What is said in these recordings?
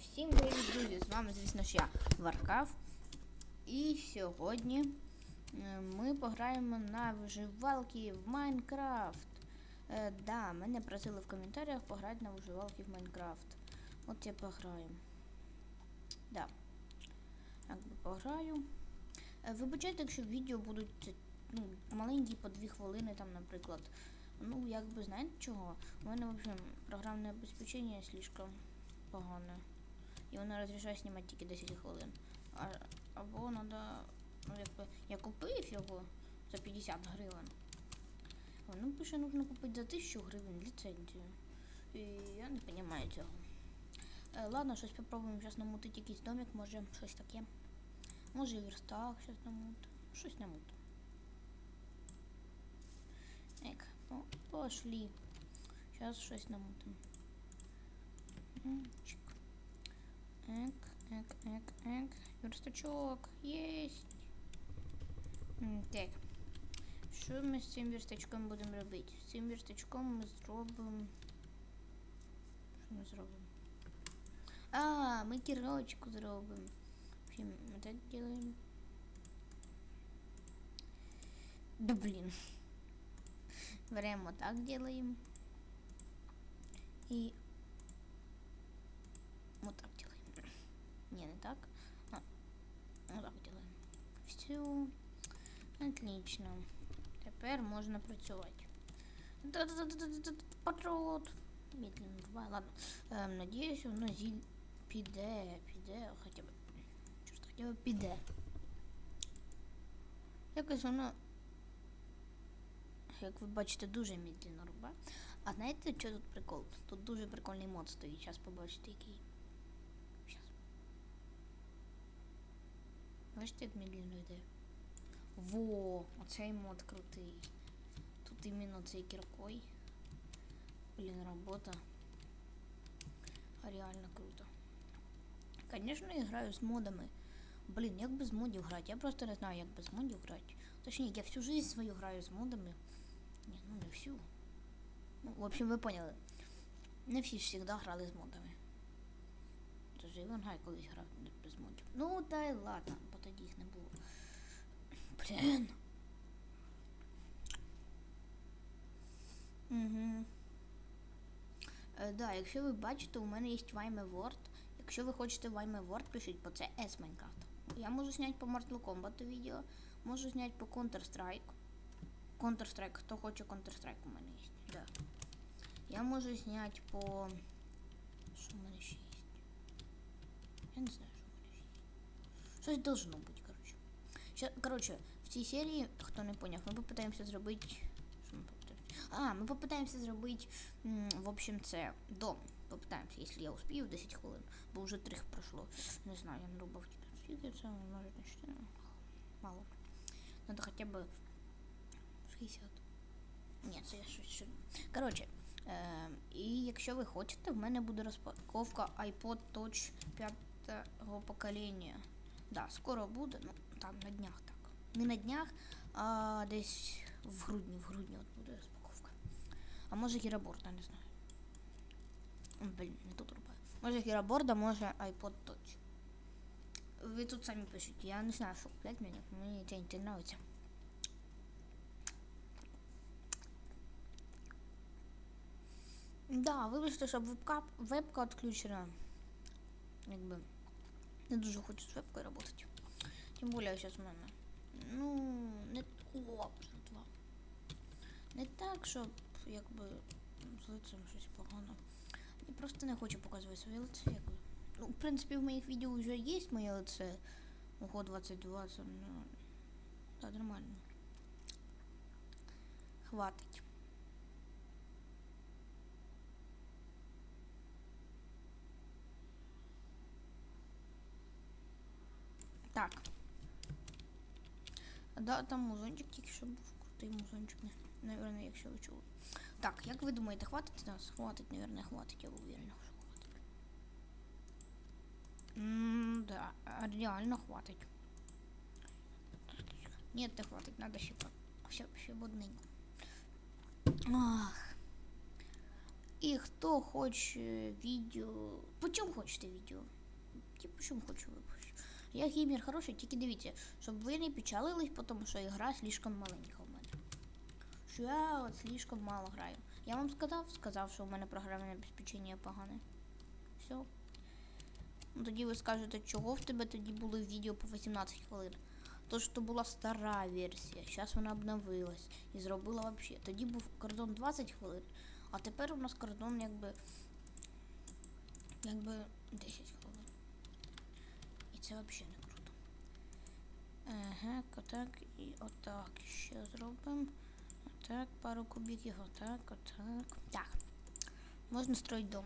Всім привіт, друзі! З вами, звісно ж, я Варкав. І сьогодні ми пограємо на виживалки в Майнкрафт. Е, да, мене просили в коментарях пограти на виживалки в Майнкрафт. От я пограю. Да. Якби пограю. Е, Вибачайте, якщо відео будуть ну, маленькі по 2 хвилини, там, наприклад. Ну, якби знаєте чого? У мене, общем, програмне обеспечення слишком погане. І воно розрішає знімати тільки 10 хвилин. А, або треба, ну якби я купив його за 50 гривень. Воно пише, нужно купити за 1000 гривень ліцензію. І я не розумію цього. Е, ладно, щось попробуємо зараз намутити якийсь домик, може щось таке. Може і верстак щось намут. Щось намут. Ек, по- пошли. Сейчас щось намутим. Ек, ек, ек, ек. Верстачок. Єсть. М, Так. Що ми з цим верстачком будемо робити? З цим верстачком ми зробимо. Що ми зробимо? А, ми кірочку зробимо. Ми так делаем. Да блин. Беремо вот так делаем. И вот так делаем. Не, не так. А, вот так делаем. Все. Отлично. Тепер можна працювати. Патрот. Медленно давай, ладно. Ем, надіюсь, воно зіль піде, піде, хоча б. Чорт, хоча б піде. Якось воно як ви бачите, дуже медленно рубе. А знаєте, що тут прикол? Тут дуже прикольний мод стоїть. Зараз побачите який. Щас. Бачите, як медленно йде? Во, оцей мод крутий. Тут іменно цей кіркой. Блін, робота. Реально круто. Конечно, я граю з модами. Блін, як без модів грати? Я просто не знаю, як без модів грати. Точніше, я всю жизнь свою граю з модами. Ні, ну не всю. Ну, в общем, ви поняли. Не всі ж завжди грали з модами. Тож і Іван Гай колись грав без модів. Ну, та й ладно, бо тоді їх не було. Блін. Угу. Е, да, якщо ви бачите, у мене є Вайме Word. Якщо ви хочете Вайме Word, пишіть, бо це S Minecraft. Я можу зняти по Mortal Kombat відео, можу зняти по Counter-Strike. Counter-Strike, хто хоче Counter-Strike у мене є. Да. Я можу зняти по. Що в мене ще є? Я не знаю, що в мене ще є. Щось должно бути, коротше. Ща, коротше, в цій серії, хто не поняв, ми попитаємося зробити. Що ми попитаємося? А, ми попитаємося зробити, м, в общем, це дом. Попитаємося, якщо я успію 10 хвилин, бо вже 3 пройшло. Не знаю, я не робив скільки це, може, не 4. Мало. Надо хоча б 60. Ні, це я щось. Коротше, е, і якщо ви хочете, в мене буде розпаковка iPod Touch 5 покоління. Да, скоро буде, ну там на днях так. Не на днях, а десь в грудні, в грудні от буде розпаковка. А може гіраборда, не знаю. Блін, не тут рубаю. Може гіраборда, може iPod Touch. Ви тут самі пишіть. Я не знаю, що купляти мені. Мені це не нравится. Да, вибачте, щоб вебка, вебка відключена. Якби не дуже хочу з вебкою працювати. Тим більше зараз у мене. Ну, не о. Не так, щоб якби з лицем щось погано. Я просто не хочу показувати своє лице, якби. Ну, в принципі, в моїх відео вже є моє лице. Ого, 2020. Ну, да, нормально. Хватить. Так. Да, там музончик тільки що був крутий музончик, наверное, якщо ви чули. Так, як ви думаєте, хватить нас? Хватить, наверное, хватить, я уверена, що хватить. Ммм, да, а реально хватить. Нет, не хватить, надо ще, по- ще, ще б одненько. Ах. І хто хоче відео. По чому хочете відео? Ті, по чому хочу випущу. Я геймер хороший, тільки дивіться, щоб ви не печалились, тому що ігра слишком маленька у мене. Що я от слишком мало граю. Я вам сказав, сказав, що у мене програмне обезпечення погане. Все. Ну тоді ви скажете, чого в тебе тоді були відео по 18 хвилин. То що була стара версія, зараз вона обновилась і зробила вообще. Тоді був кордон 20 хвилин, а тепер у нас кордон якби. якби 10 хвилин. Це взагалі не круто. Ага, отак і отак ще зробимо. Отак, пару кубиків, отак, отак. Так. Можна строїти дом.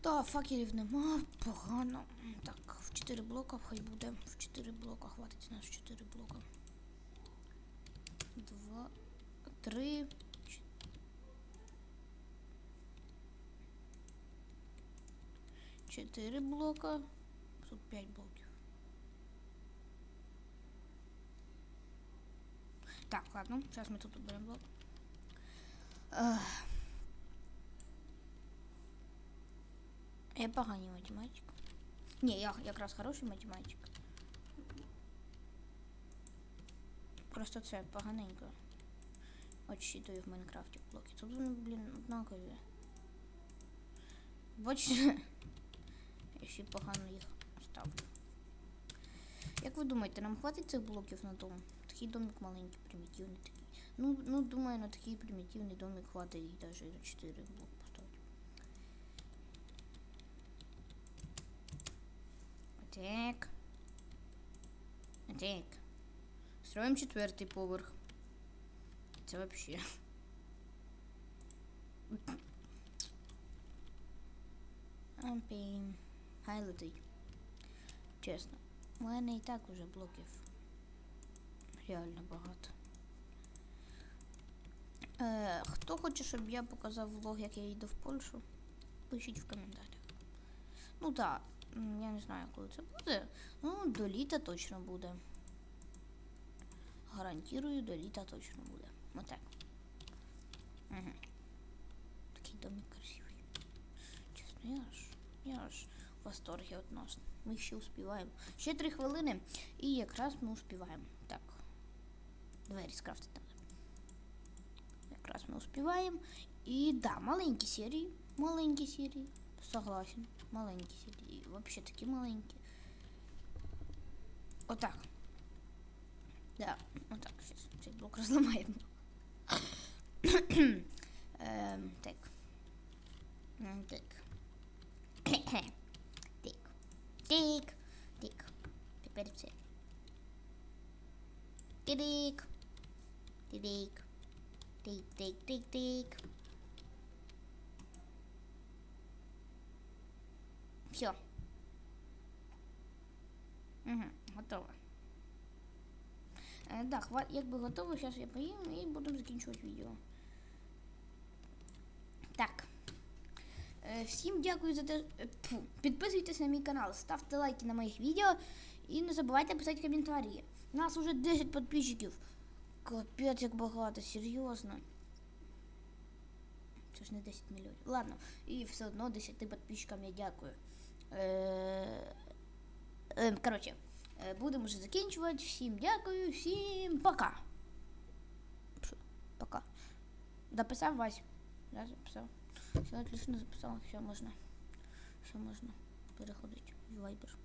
Та, факелів нема, погано. Так, в 4 блока хай буде. В 4 блока хватить у нас в 4 блока. Два, три. ч- Чотири блока. Тут 5 блоків. Так, ладно, зараз ми тут уберемо блок. Ех. Я поганий математик. Ні, я якраз хороший математик. Просто це поганенько. Отчитую в Майнкрафті блоки. Тут вони, блін, однакові. Бачите? Ще погано їх ставлю. Як ви думаєте, нам хватить цих блоків на дом? Такий домик маленький, примітивний такий. Ну, ну думаю, на такий примітивний домик хватить їх навіть на 4 блок поставити. Так. Так. Строим четвертый поверх. Це вообще. Ампім. Хай летить. Чесно. У мене і так уже блоків. Реально багато. Е, хто хоче, щоб я показав влог, як я йду в Польщу? Пишіть в коментарях. Ну так, я не знаю, коли це буде. Ну, до літа точно буде. Гарантирую, до літа точно буде. Отак. Угу. Такий домик красивий. Чесно, я ж, я ж восторгі относно. Ми ще успіваємо. Ще три хвилини і якраз ми успіваємо. Так. Двері скрафтити. Якраз ми успіваємо. І да, маленькі серії. Маленькі серії. Согласен. Маленькі серії. Вообще такі маленькі. Отак. Да, отак, зараз цей блок розламаємо. Ем, так. Так. Тик. Тик. Тик. Тепер це. Тик. Тик. Тик, тик, тик, тик. Все. Угу, готово. Е, да, хва... якби готово, зараз я поїм і будемо закінчувати відео. Всім дякую за те. е, Підписуйтесь на мій канал, ставте лайки на моїх відео і не забувайте писати коментарі. У нас уже 10 підписчиків. Капець, як багато, серйозно. Це ж не 10 мільйонів. Ладно, і все одно 10 підписчикам я дякую. Е, е, коротше, е, будемо вже закінчувати. Всім дякую, всім пока. Пока. Дописав Вась? Да, записав. Все отлично записала, все можно. Все можно переходить в Viber.